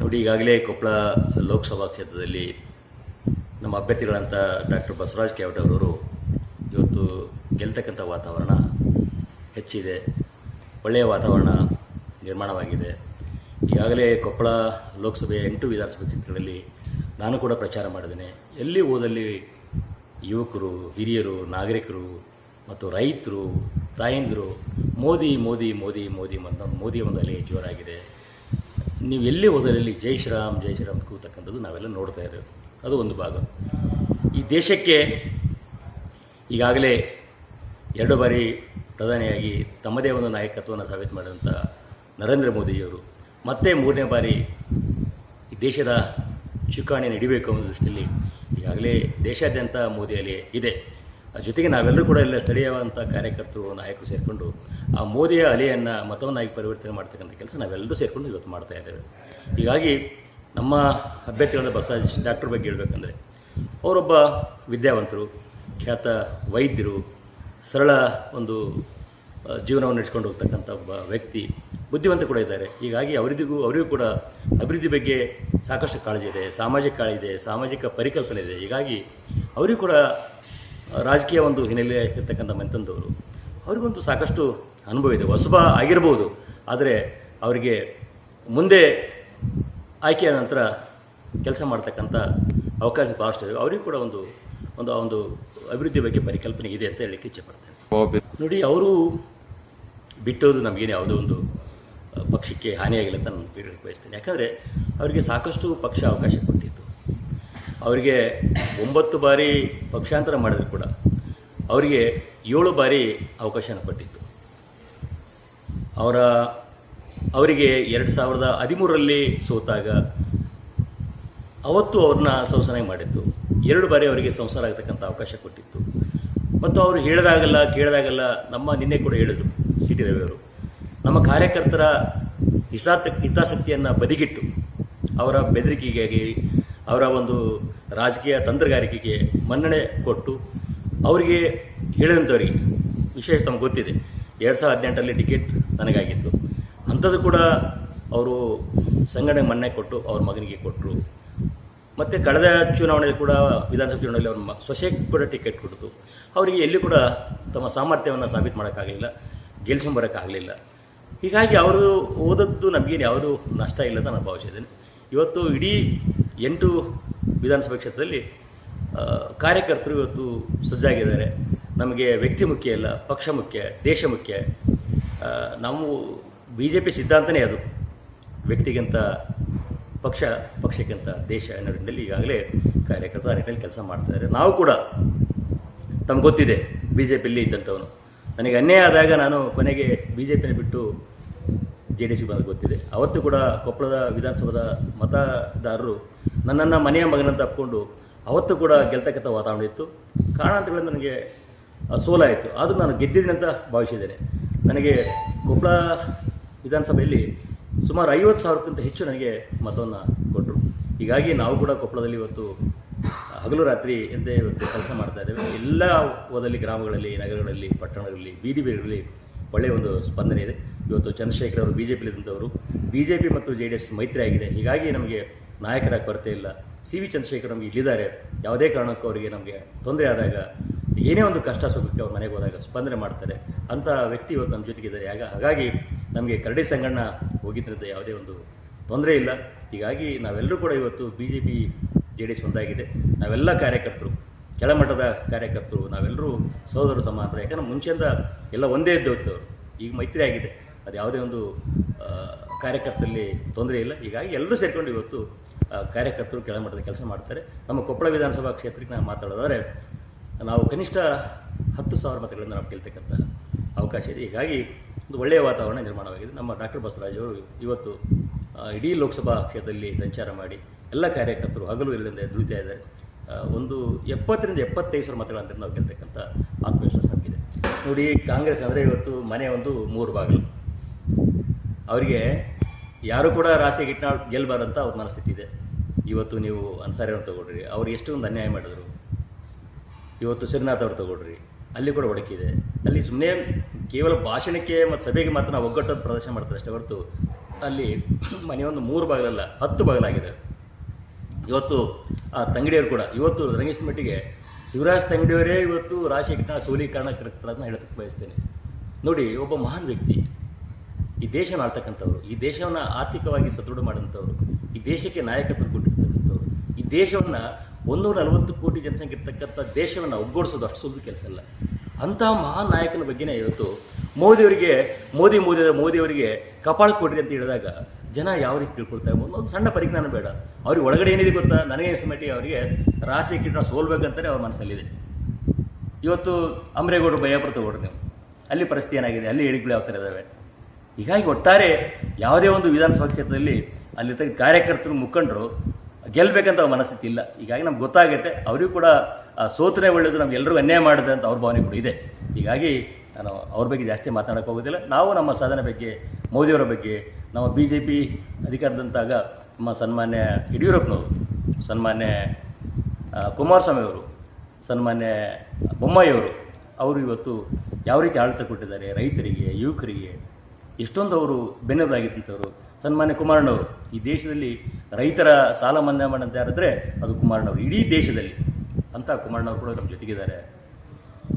ನೋಡಿ, ಈಗಾಗಲೇ ಕೊಪ್ಪಳ ಲೋಕಸಭಾ ಕ್ಷೇತ್ರದಲ್ಲಿ ನಮ್ಮ ಅಭ್ಯರ್ಥಿಗಳಂತ ಡಾಕ್ಟರ್ ಬಸವರಾಜ್ ಕೇವಟ ಅವರವರು ಇವತ್ತು ಗೆಲ್ತಕ್ಕಂಥ ವಾತಾವರಣ ಹೆಚ್ಚಿದೆ. ಒಳ್ಳೆಯ ವಾತಾವರಣ ನಿರ್ಮಾಣವಾಗಿದೆ. ಈಗಾಗಲೇ ಕೊಪ್ಪಳ ಲೋಕಸಭೆಯ ಎಂಟು ವಿಧಾನಸಭಾ ಕ್ಷೇತ್ರಗಳಲ್ಲಿ ನಾನು ಕೂಡ ಪ್ರಚಾರ ಮಾಡಿದ್ದೇನೆ. ಎಲ್ಲಿ ಹೋದಲ್ಲಿ ಯುವಕರು, ಹಿರಿಯರು, ನಾಗರಿಕರು ಮತ್ತು ರೈತರು ತಾಯಂದಿರು ಮೋದಿ ಮೋದಿ ಮೋದಿ ಮೋದಿ ಅಂತ ಮೋದಿ ಒಂದು ಅಲೆ ಜೋರಾಗಿದೆ. ನೀವು ಎಲ್ಲಿ ಹೋದಲ್ಲಿ ಜೈ ಶ್ರೀರಾಮ್ ಜೈ ಶ್ರೀರಾಮ್ ಕೂತಕ್ಕಂಥದ್ದು ನಾವೆಲ್ಲ ನೋಡ್ತಾ ಇದ್ದೇವೆ. ಅದು ಒಂದು ಭಾಗ. ಈ ದೇಶಕ್ಕೆ ಈಗಾಗಲೇ ಎರಡು ಬಾರಿ ಪ್ರಧಾನಿಯಾಗಿ ತಮ್ಮದೇ ಒಂದು ನಾಯಕತ್ವವನ್ನು ಸಾಬೀತು ಮಾಡಿದಂಥ ನರೇಂದ್ರ ಮೋದಿಯವರು ಮತ್ತೆ ಮೂರನೇ ಬಾರಿ ಈ ದೇಶದ ಚುಕ್ಕಾಣಿ ನಡಿಬೇಕು ಅನ್ನೋ ದೃಷ್ಟಿಯಲ್ಲಿ ಈಗಾಗಲೇ ದೇಶಾದ್ಯಂತ ಮೋದಿಯಲ್ಲಿ ಇದೆ. ಅದ್ರ ಜೊತೆಗೆ ನಾವೆಲ್ಲರೂ ಕೂಡ ಇಲ್ಲ ಸ್ಥಳೀಯವಂಥ ಕಾರ್ಯಕರ್ತರು, ನಾಯಕರು ಸೇರಿಕೊಂಡು ಆ ಮೋದಿಯ ಅಲೆಯನ್ನು ಮತವನ್ನಾಗಿ ಪರಿವರ್ತನೆ ಮಾಡ್ತಕ್ಕಂಥ ಕೆಲಸ ನಾವೆಲ್ಲರೂ ಸೇರಿಕೊಂಡು ಇವತ್ತು ಮಾಡ್ತಾ ಇದ್ದೇವೆ. ಹೀಗಾಗಿ ನಮ್ಮ ಅಭ್ಯರ್ಥಿಗಳಾದ ಬಸವರಾಜ್ ಡಾಕ್ಟರ್ ಬಗ್ಗೆ ಹೇಳಬೇಕಂದ್ರೆ, ಅವರೊಬ್ಬ ವಿದ್ಯಾವಂತರು, ಖ್ಯಾತ ವೈದ್ಯರು, ಸರಳ ಒಂದು ಜೀವನವನ್ನು ನಡೆಸ್ಕೊಂಡು ಹೋಗ್ತಕ್ಕಂಥ ಒಬ್ಬ ವ್ಯಕ್ತಿ, ಬುದ್ಧಿವಂತ ಕೂಡ ಇದ್ದಾರೆ. ಹೀಗಾಗಿ ಅವರಿಗೂ ಅವರಿಗೂ ಕೂಡ ಅಭಿವೃದ್ಧಿ ಬಗ್ಗೆ ಸಾಕಷ್ಟು ಕಾಳಜಿ ಇದೆ, ಸಾಮಾಜಿಕ ಕಾಳಜಿ ಇದೆ, ಸಾಮಾಜಿಕ ಪರಿಕಲ್ಪನೆ ಇದೆ. ಹೀಗಾಗಿ ಅವರಿಗೂ ಕೂಡ ರಾಜಕೀಯ ಒಂದು ಹಿನ್ನೆಲೆ ಇರ್ತಕ್ಕಂಥ ಮಂತಂದವರು ಅವ್ರಿಗಂತೂ ಸಾಕಷ್ಟು ಅನುಭವ ಇದೆ. ಹೊಸಬ ಆಗಿರ್ಬೋದು. ಆದರೆ ಅವರಿಗೆ ಮುಂದೆ ಆಯ್ಕೆಯ ನಂತರ ಕೆಲಸ ಮಾಡ್ತಕ್ಕಂಥ ಅವಕಾಶ ಭಾಳಷ್ಟು ಇದೆ. ಅವರಿಗೂ ಕೂಡ ಒಂದು ಒಂದು, ಆ ಒಂದು ಅಭಿವೃದ್ಧಿ ಬಗ್ಗೆ ಪರಿಕಲ್ಪನೆ ಇದೆ ಅಂತ ಹೇಳಲಿಕ್ಕೆ ಇಚ್ಛೆಪಡ್ತೇನೆ. ನೋಡಿ, ಅವರು ಬಿಟ್ಟೋದು ನಮಗೇನು ಯಾವುದೋ ಒಂದು ಪಕ್ಷಕ್ಕೆ ಹಾನಿಯಾಗಿಲ್ಲ ಅಂತ ನಾನು ಹೇಳಕ್ಕೆ ಬಯಸ್ತೇನೆ. ಯಾಕಂದರೆ ಅವರಿಗೆ ಸಾಕಷ್ಟು ಪಕ್ಷ ಅವಕಾಶ ಕೊಟ್ಟಿತ್ತು. ಅವರಿಗೆ ಒಂಬತ್ತು ಬಾರಿ ಪಕ್ಷಾಂತರ ಮಾಡಿದ್ರು ಕೂಡ. ಅವರಿಗೆ ಏಳು ಬಾರಿ ಅವಕಾಶನ ಕೊಟ್ಟಿತ್ತು. ಅವರ, ಅವರಿಗೆ ಎರಡು ಸಾವಿರದ ಹದಿಮೂರರಲ್ಲಿ ಸೋತಾಗ ಅವತ್ತು ಅವ್ರನ್ನ ಸಂಸಾರ ಮಾಡಿತ್ತು ಎರಡು ಬಾರಿ ಅವರಿಗೆ ಸಂಸಾರ ಆಗತಕ್ಕಂಥ ಅವಕಾಶ ಕೊಟ್ಟಿತ್ತು. ಮತ್ತು ಅವರು ಹೇಳಿದಾಗಲ್ಲ ಕೇಳಿದಾಗಲ್ಲ ನಮ್ಮ ನಿನ್ನೆ ಕೂಡ ಹೇಳಿದರು ಸಿ ಟಿ ರವಿಯವರು. ನಮ್ಮ ಕಾರ್ಯಕರ್ತರ ಹಿತಾತ ಹಿತಾಸಕ್ತಿಯನ್ನು ಬದಿಗಿಟ್ಟು ಅವರ ಬೆದರಿಕೆಗಾಗಿ, ಅವರ ಒಂದು ರಾಜಕೀಯ ತಂತ್ರಗಾರಿಕೆಗೆ ಮನ್ನಣೆ ಕೊಟ್ಟು ಅವರಿಗೆ ಹೇಳಿದಂಥವರಿಗೆ, ವಿಶೇಷ ತಮಗೆ ಗೊತ್ತಿದೆ, ಎರಡು ಸಾವಿರದ ಹದಿನೆಂಟರಲ್ಲಿ ಟಿಕೆಟ್ ನನಗಾಗಿತ್ತು. ಅಂಥದ್ದು ಕೂಡ ಅವರು ಸಂಘಟನೆ ಮನ್ನೆ ಕೊಟ್ಟು ಅವ್ರ ಮಗನಿಗೆ ಕೊಟ್ಟರು ಮತ್ತು ಕಳೆದ ಚುನಾವಣೆಯಲ್ಲಿ ಕೂಡ ವಿಧಾನಸಭೆ ಚುನಾವಣೆಯಲ್ಲಿ ಅವ್ರ ಸೊಸೆಗೆ ಕೂಡ ಟಿಕೆಟ್ ಕೊಡ್ತು. ಅವರಿಗೆ ಎಲ್ಲಿ ಕೂಡ ತಮ್ಮ ಸಾಮರ್ಥ್ಯವನ್ನು ಸಾಬೀತು ಮಾಡೋಕ್ಕಾಗಲಿಲ್ಲ, ಗೆಲ್ಸ್ಕೊಂಬರೋಕ್ಕಾಗಲಿಲ್ಲ. ಹೀಗಾಗಿ ಅವರು ಓದದ್ದು ನಮಗೇನು ಯಾವುದೂ ನಷ್ಟ ಇಲ್ಲ ಅಂತ ನಾನು ಭಾವಿಸಿದ್ದೇನೆ. ಇವತ್ತು ಇಡೀ ಎಂಟು ವಿಧಾನಸಭಾ ಕ್ಷೇತ್ರದಲ್ಲಿ ಕಾರ್ಯಕರ್ತರು ಇವತ್ತು ಸಜ್ಜಾಗಿದ್ದಾರೆ. ನಮಗೆ ವ್ಯಕ್ತಿ ಮುಖ್ಯ ಇಲ್ಲ, ಪಕ್ಷ ಮುಖ್ಯ, ದೇಶ ಮುಖ್ಯ. ನಾವು ಬಿ ಜೆ ಪಿ ಸಿದ್ಧಾಂತನೇ ಅದು. ವ್ಯಕ್ತಿಗಿಂತ ಪಕ್ಷ, ಪಕ್ಷಕ್ಕಿಂತ ದೇಶ ಅನ್ನೋ ನಿಟ್ಟಿನಲ್ಲಿ ಈಗಾಗಲೇ ಕಾರ್ಯಕರ್ತರು ಆ ನಿಟ್ಟಿನಲ್ಲಿ ಕೆಲಸ ಮಾಡ್ತಿದ್ದಾರೆ ನಾವು ಕೂಡ ತಮ್ಗೆ ಗೊತ್ತಿದೆ ಬಿ ಜೆ ಪಿಯಲ್ಲಿ ಇದ್ದಂಥವನು. ನನಗೆ ಅನ್ಯಾಯ ಆದಾಗ ನಾನು ಕೊನೆಗೆ ಬಿ ಜೆ ಪಿನ ಬಿಟ್ಟು ಜೆ ಡಿ ಸಿ ಬಂದು ಗೊತ್ತಿದೆ. ಅವತ್ತು ಕೂಡ ಕೊಪ್ಪಳದ ವಿಧಾನಸಭಾದ ಮತದಾರರು ನನ್ನನ್ನು ಮನೆಯ ಮಗನಂತ ಅಪ್ಕೊಂಡು ಅವತ್ತು ಕೂಡ ಗೆಲ್ತಕ್ಕಂಥ ವಾತಾವರಣ ಇತ್ತು. ಕಾರಣಾಂತರಗಳಿಂದ ನನಗೆ ಸೋಲಾಯಿತು ಆದರೂ ನಾನು ಗೆದ್ದಿದ್ದೀನಿ ಅಂತ ಭಾವಿಸಿದ್ದೇನೆ. ನನಗೆ ಕೊಪ್ಪಳ ವಿಧಾನಸಭೆಯಲ್ಲಿ ಸುಮಾರು ಐವತ್ತು ಸಾವಿರಕ್ಕಿಂತ ಹೆಚ್ಚು ನನಗೆ ಮತವನ್ನು ಕೊಟ್ಟರು ಹೀಗಾಗಿ ನಾವು ಕೂಡ ಕೊಪ್ಪಳದಲ್ಲಿ ಇವತ್ತು ಹಗಲು ರಾತ್ರಿ ಎಂದೇ ಇವತ್ತು ಕೆಲಸ ಮಾಡ್ತಾ ಇದ್ದೇವೆ. ಎಲ್ಲ ಹೋದಲ್ಲಿ ಗ್ರಾಮಗಳಲ್ಲಿ, ನಗರಗಳಲ್ಲಿ, ಪಟ್ಟಣಗಳಲ್ಲಿ ಬೀದಿ ಬೀದಿಗಳಲ್ಲಿ ಒಳ್ಳೆಯ ಒಂದು ಸ್ಪಂದನೆ ಇದೆ. ಇವತ್ತು ಚಂದ್ರಶೇಖರ್ ಅವರು ಬಿ ಜೆ ಪಿಲಿದ್ದಂಥವರು ಬಿ ಜೆ ಪಿ ಮತ್ತು ಜೆ ಡಿ ಎಸ್ ಮೈತ್ರಿ ಆಗಿದೆ. ಹೀಗಾಗಿ ನಮಗೆ ನಾಯಕರ ಕೊರತೆ ಇಲ್ಲ. ಸಿ ವಿ ಚಂದ್ರಶೇಖರ್ ನಮಗೆ ಇಲ್ಲಿದ್ದಾರೆ. ಯಾವುದೇ ಕಾರಣಕ್ಕೂ ಅವರಿಗೆ ನಮಗೆ ತೊಂದರೆ ಆದಾಗ ಏನೇ ಒಂದು ಕಷ್ಟ ಸುಖಕ್ಕೆ ಅವ್ರ ಮನೆಗೆ ಹೋದಾಗ ಸ್ಪಂದನೆ ಮಾಡ್ತಾರೆ, ಅಂಥ ವ್ಯಕ್ತಿ ಇವತ್ತು ನಮ್ಮ ಜೊತೆಗಿದ್ದಾರೆ. ಆಗ, ಹಾಗಾಗಿ ನಮಗೆ ಕರಡಿ ಸಂಗಣ್ಣ ಹೋಗಿದ್ದರಿಂದ ಯಾವುದೇ ಒಂದು ತೊಂದರೆ ಇಲ್ಲ. ಹೀಗಾಗಿ ನಾವೆಲ್ಲರೂ ಕೂಡ ಇವತ್ತು B J P J D S ಒಂದಾಗಿದೆ. ನಾವೆಲ್ಲ ಕಾರ್ಯಕರ್ತರು, ಕೆಳಮಟ್ಟದ ಕಾರ್ಯಕರ್ತರು, ನಾವೆಲ್ಲರೂ ಸಹೋದರ ಸಮಾನರು. ಯಾಕಂದರೆ ಮುಂಚೆಯಿಂದ ಎಲ್ಲ ಒಂದೇ ಇದ್ದವರು ಈಗ ಮೈತ್ರಿ ಆಗಿದೆ. ಅದು ಯಾವುದೇ ಒಂದು ಕಾರ್ಯಕರ್ತರಲ್ಲಿ ತೊಂದರೆ ಇಲ್ಲ. ಹೀಗಾಗಿ ಎಲ್ಲರೂ ಸೇರಿಕೊಂಡು ಇವತ್ತು ಕಾರ್ಯಕರ್ತರು ಕೆಳಮಟ್ಟದ ಕೆಲಸ ಮಾಡ್ತಾರೆ. ನಮ್ಮ ಕೊಪ್ಪಳ ವಿಧಾನಸಭಾ ಕ್ಷೇತ್ರಕ್ಕೆ ನಾನು ಮಾತಾಡೋದಾದರೆ ನಾವು ಕನಿಷ್ಠ ಹತ್ತು ಸಾವಿರ ಮತಗಳಿಂದ ನಾವು ಗೆಲ್ತಕ್ಕಂಥ ಅವಕಾಶ ಇದೆ. ಹೀಗಾಗಿ ಒಂದು ಒಳ್ಳೆಯ ವಾತಾವರಣ ನಿರ್ಮಾಣವಾಗಿದೆ. ನಮ್ಮ ಡಾಕ್ಟರ್ ಬಸವರಾಜ್ ಅವರು ಇವತ್ತು ಇಡೀ ಲೋಕಸಭಾ ಕ್ಷೇತ್ರದಲ್ಲಿ ಸಂಚಾರ ಮಾಡಿ ಎಲ್ಲ ಕಾರ್ಯಕರ್ತರು ಹಗಲು ಇಲ್ಲದೆ ದುಡಿತಾ ಇದ್ದಾರೆ. ಒಂದು ಎಪ್ಪತ್ತರಿಂದ ಎಪ್ಪತ್ತೈದು ಸಾವಿರ ಮತಗಳಂತ ನಾವು ಗೆಲ್ತಕ್ಕಂಥ ಆತ್ಮವಿಶ್ವಾಸ ನಮಗಿದೆ. ನೋಡಿ, ಕಾಂಗ್ರೆಸ್ ಅಂದರೆ ಇವತ್ತು ಮನೆ ಒಂದು ಮೂರು ಬಾಗಿಲು. ಅವರಿಗೆ ಯಾರು ಕೂಡ ರಾಸಿಗೆ ಇಟ್ಟ ಗೆಲ್ಲಬಾರಂತ ಅವ್ರ ಮನಸ್ಥಿತಿ ಇದೆ. ಇವತ್ತು ನೀವು ಅನ್ಸಾರಿಯನ್ನು ತಗೊಳ್ರಿ ಅವ್ರು ಎಷ್ಟೊಂದು ಅನ್ಯಾಯ ಮಾಡಿದ್ರು. ಇವತ್ತು ಶ್ರೀನಾಥ್ ಅವ್ರು ತಗೊಳ್ರಿ. ಅಲ್ಲಿ ಕೂಡ ಒಡಕಿದೆ ಅಲ್ಲಿ ಸುಮ್ಮನೆ ಕೇವಲ ಭಾಷಣಕ್ಕೆ ಮತ್ತು ಸಭೆಗೆ ಮಾತ್ರ ನಾವು ಒಗ್ಗಟ್ಟದ ಪ್ರದರ್ಶನ ಮಾಡ್ತಾರೆ ಅಷ್ಟೇ ಹೊರತು ಅಲ್ಲಿ ಮನೆಯೊಂದು ಮೂರು ಬಾಗಿಲಲ್ಲ, ಹತ್ತು ಬಾಗಿಲಾಗಿದೆ. ಇವತ್ತು ಆ ತಂಗಡಿಯವರು ಕೂಡ, ಇವತ್ತು ರಂಗೇಶ್ ಮಟ್ಟಿಗೆ ಶಿವರಾಜ್ ತಂಗಡಿಯವರೇ ಇವತ್ತು ರಾಜಶೇಖರ ಸೋಲೀಕರಣಕರ್ತರನ್ನ ಹೇಳೋದಕ್ಕೆ ಬಯಸ್ತೇನೆ. ನೋಡಿ, ಒಬ್ಬ ಮಹಾನ್ ವ್ಯಕ್ತಿ, ಈ ದೇಶನ ಆಳ್ತಕ್ಕಂಥವ್ರು, ಈ ದೇಶವನ್ನು ಆರ್ಥಿಕವಾಗಿ ಸದೃಢ ಮಾಡಿದಂಥವ್ರು ಈ ದೇಶಕ್ಕೆ ನಾಯಕತ್ವ ಕೊಟ್ಟಿರ್ತಕ್ಕಂಥವ್ರು, ಈ ದೇಶವನ್ನು ಒಂದೂರ ನಲವತ್ತು ಕೋಟಿ ಜನಸಂಖ್ಯೆ ಇರ್ತಕ್ಕಂಥ ದೇಶವನ್ನು ಒಗ್ಗೂಡಿಸೋದು ಅಷ್ಟು ಸುಲಭ ಕೆಲಸ ಅಲ್ಲ. ಅಂತಹ ಮಹಾನ್ ನಾಯಕನ ಬಗ್ಗೆನೇ ಇವತ್ತು ಮೋದಿಯವರಿಗೆ ಮೋದಿ ಮೋದಿ ಮೋದಿಯವರಿಗೆ ಕಪಾಳ ಕೊಡ್ರಿ ಅಂತ ಹೇಳಿದಾಗ ಜನ ಯಾವ ರೀತಿ ತಿಳ್ಕೊಳ್ತಾರೆ ಒಂದು ಸಣ್ಣ ಪರಿಜ್ಞಾನ ಬೇಡ. ಅವ್ರಿಗೆ ಒಳಗಡೆ ಏನಿದೆ ಗೊತ್ತಾ? ನನಗೆ ಸಮಟಿ ಅವರಿಗೆ ರಾಶಿ ಕಿಟ್ನ ಸೋಲ್ಬೇಕಂತಲೇ ಅವ್ರ ಮನಸ್ಸಲ್ಲಿದೆ. ಇವತ್ತು ಅಮರೇಗೌಡರು ಭಯಪುರ ತಗೊಡ್ರಿ ನೀವು. ಅಲ್ಲಿ ಪರಿಸ್ಥಿತಿ ಏನಾಗಿದೆ? ಅಲ್ಲಿ ಹೇಳಿಕೆಗಳು ಯಾವ ಥರ ಇದ್ದಾವೆ ಹೀಗಾಗಿ ಒಟ್ಟಾರೆ ಯಾವುದೇ ಒಂದು ವಿಧಾನಸಭಾ ಕ್ಷೇತ್ರದಲ್ಲಿ ಅಲ್ಲಿರ್ತಕ್ಕ ಕಾರ್ಯಕರ್ತರು, ಮುಖಂಡರು ಗೆಲ್ಲಬೇಕಂತ ಅವ್ರ ಮನಸ್ಥಿತಿ ಇಲ್ಲ. ಹೀಗಾಗಿ ನಮ್ಗೆ ಗೊತ್ತಾಗುತ್ತೆ ಅವರಿಗೂ ಕೂಡ ಸೋತನೆ ಒಳ್ಳೆಯದು ನಮ್ಗೆಲ್ಲರಿಗೂ ಅನ್ಯಾಯ ಮಾಡಿದೆ ಅಂತ ಅವ್ರ ಭಾವನೆ ಕೂಡ ಇದೆ. ಹೀಗಾಗಿ ನಾನು ಅವ್ರ ಬಗ್ಗೆ ಜಾಸ್ತಿ ಮಾತಾಡೋಕೆ ಹೋಗೋದಿಲ್ಲ. ನಾವು ನಮ್ಮ ಸಾಧನೆ ಬಗ್ಗೆ, ಮೋದಿಯವರ ಬಗ್ಗೆ, ನಮ್ಮ ಬಿ ಜೆ ಪಿ ಅಧಿಕಾರದಂತಾಗ ನಮ್ಮ ಸನ್ಮಾನ್ಯ ಯಡಿಯೂರಪ್ಪನವರು, ಸನ್ಮಾನ್ಯ ಕುಮಾರಸ್ವಾಮಿ ಅವರು ಸನ್ಮಾನ್ಯ ಬೊಮ್ಮಾಯಿಯವರು, ಅವರು ಇವತ್ತು ಯಾವ ರೀತಿ ಆಡಳಿತ ಕೊಟ್ಟಿದ್ದಾರೆ, ರೈತರಿಗೆ, ಯುವಕರಿಗೆ, ಎಷ್ಟೊಂದು ಅವರು ಬೆನ್ನೆಲುಬಾಗಿದ್ದಂಥವ್ರು ಸನ್ಮಾನ್ಯ ಕುಮಾರಣ್ಣವರು, ಈ ದೇಶದಲ್ಲಿ ರೈತರ ಸಾಲ ಮನ್ನಾ ಮಾಡಂತ ಯಾರಿದ್ರೆ ಅದು ಕುಮಾರಣ್ಣವರು. ಇಡೀ ದೇಶದಲ್ಲಿ ಅಂತ ಕುಮಾರಣ್ಣವರು ಕೂಡ ನಮ್ಮ ಜೊತೆಗಿದ್ದಾರೆ.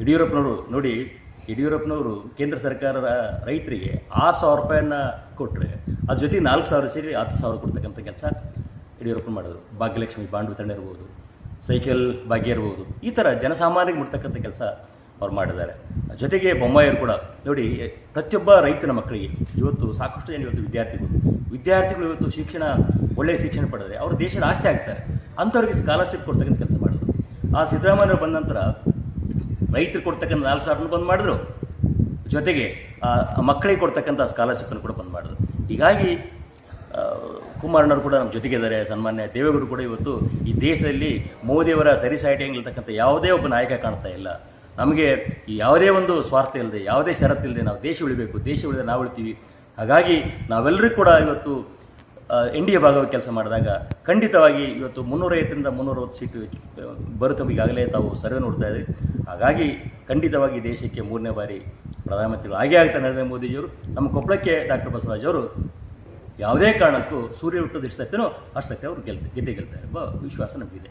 ಯಡಿಯೂರಪ್ಪನವರು ನೋಡಿ, ಯಡಿಯೂರಪ್ಪನವರು ಕೇಂದ್ರ ಸರ್ಕಾರ ರೈತರಿಗೆ ಆರು ಸಾವಿರ ರೂಪಾಯಿಯನ್ನು ಕೊಟ್ಟರೆ ಅದ್ರ ಜೊತೆ ನಾಲ್ಕು ಸಾವಿರ ಸೇರಿ ಹತ್ತು ಸಾವಿರ ಕೊಡ್ತಕ್ಕಂಥ ಕೆಲಸ ಯಡಿಯೂರಪ್ಪನ ಮಾಡಿದ್ರು. ಭಾಗ್ಯಲಕ್ಷ್ಮಿ ಬಾಂಡ್ ವಿತರಣೆ ಇರ್ಬೋದು, ಸೈಕಲ್ ಭಾಗ್ಯ ಇರ್ಬೋದು, ಈ ಥರ ಜನಸಾಮಾನ್ಯರಿಗೆ ಮುಟ್ತಕ್ಕಂಥ ಕೆಲಸ ಅವ್ರು ಮಾಡಿದ್ದಾರೆ. ಜೊತೆಗೆ ಬೊಮ್ಮಾಯಿಯರು ಕೂಡ ನೋಡಿ, ಪ್ರತಿಯೊಬ್ಬ ರೈತನ ಮಕ್ಕಳಿಗೆ ಇವತ್ತು ಸಾಕಷ್ಟು ಜನ ಇವತ್ತು ವಿದ್ಯಾರ್ಥಿಗಳು ವಿದ್ಯಾರ್ಥಿಗಳು ಇವತ್ತು ಶಿಕ್ಷಣ, ಒಳ್ಳೆಯ ಶಿಕ್ಷಣ ಪಡೆದರೆ ಅವರು ದೇಶದ ಆಸ್ತಿ ಆಗ್ತಾರೆ. ಅಂಥವ್ರಿಗೆ ಸ್ಕಾಲರ್ಶಿಪ್ ಕೊಡ್ತಕ್ಕಂಥ ಕೆಲಸ ಮಾಡಿದ್ರು. ಆ ಸಿದ್ದರಾಮಯ್ಯವರು ಬಂದ ನಂತರ ರೈತರು ಕೊಡ್ತಕ್ಕಂಥ ನಾಲ್ಕು ಸಾವಿರನ ಬಂದ್ ಮಾಡಿದ್ರು. ಜೊತೆಗೆ ಮಕ್ಕಳಿಗೆ ಕೊಡ್ತಕ್ಕಂಥ ಸ್ಕಾಲರ್ಶಿಪ್ಪನ್ನು ಕೂಡ ಬಂದ್ ಮಾಡಿದ್ರು. ಹೀಗಾಗಿ ಕುಮಾರಣ್ಣವರು ಕೂಡ ನಮ್ಮ ಜೊತೆಗಿದ್ದಾರೆ ಸನ್ಮಾನ್ಯ ದೇವೇಗೌಡರು ಕೂಡ ಇವತ್ತು ಈ ದೇಶದಲ್ಲಿ ಮೋದಿಯವರ ಸರಿಸಾಟಿಯಂಗಿರ್ತಕ್ಕಂಥ ಯಾವುದೇ ಒಬ್ಬ ನಾಯಕ ಕಾಣ್ತಾ ಇಲ್ಲ. ನಮಗೆ ಯಾವುದೇ ಒಂದು ಸ್ವಾರ್ಥ ಇಲ್ಲದೆ, ಯಾವುದೇ ಷರತ್ತಿಲ್ಲದೆ ನಾವು ದೇಶ ಉಳಿಬೇಕು, ದೇಶ ಉಳಿದ ನಾವು ಉಳಿತೀವಿ. ಹಾಗಾಗಿ ನಾವೆಲ್ಲರೂ ಕೂಡ ಇವತ್ತು ಎನ್ ಡಿ ಎ ಭಾಗವಾಗಿ ಕೆಲಸ ಮಾಡಿದಾಗ ಖಂಡಿತವಾಗಿ ಇವತ್ತು ಮುನ್ನೂರೈವತ್ತರಿಂದ ಮುನ್ನೂರವತ್ತು ಸೀಟು ಬರುತ್ತೆ. ಈಗಾಗಲೇ ತಾವು ಸರ್ವೆ ನೋಡ್ತಾ ಇದ್ದೀವಿ ಹಾಗಾಗಿ ಖಂಡಿತವಾಗಿ ದೇಶಕ್ಕೆ ಮೂರನೇ ಬಾರಿ ಪ್ರಧಾನಮಂತ್ರಿಗಳು ಹಾಗೆ ಆಗ್ತಾ ನರೇಂದ್ರ ಮೋದಿಜಿಯವರು. ನಮ್ಮ ಕೊಪ್ಪಳಕ್ಕೆ ಡಾಕ್ಟರ್ ಬಸವರಾಜ್ ಅವರು ಯಾವುದೇ ಕಾರಣಕ್ಕೂ ಸೂರ್ಯ ಹುಟ್ಟೋದು ಎಷ್ಟು ಸತ್ಯನೋ ಅಷ್ಟು ಅವರು ಗೆಲ್ ಗೆದ್ದೇ ಗೆಲ್ತಾರೆ ಎಂಬ ವಿಶ್ವಾಸ ನಮಗಿದೆ.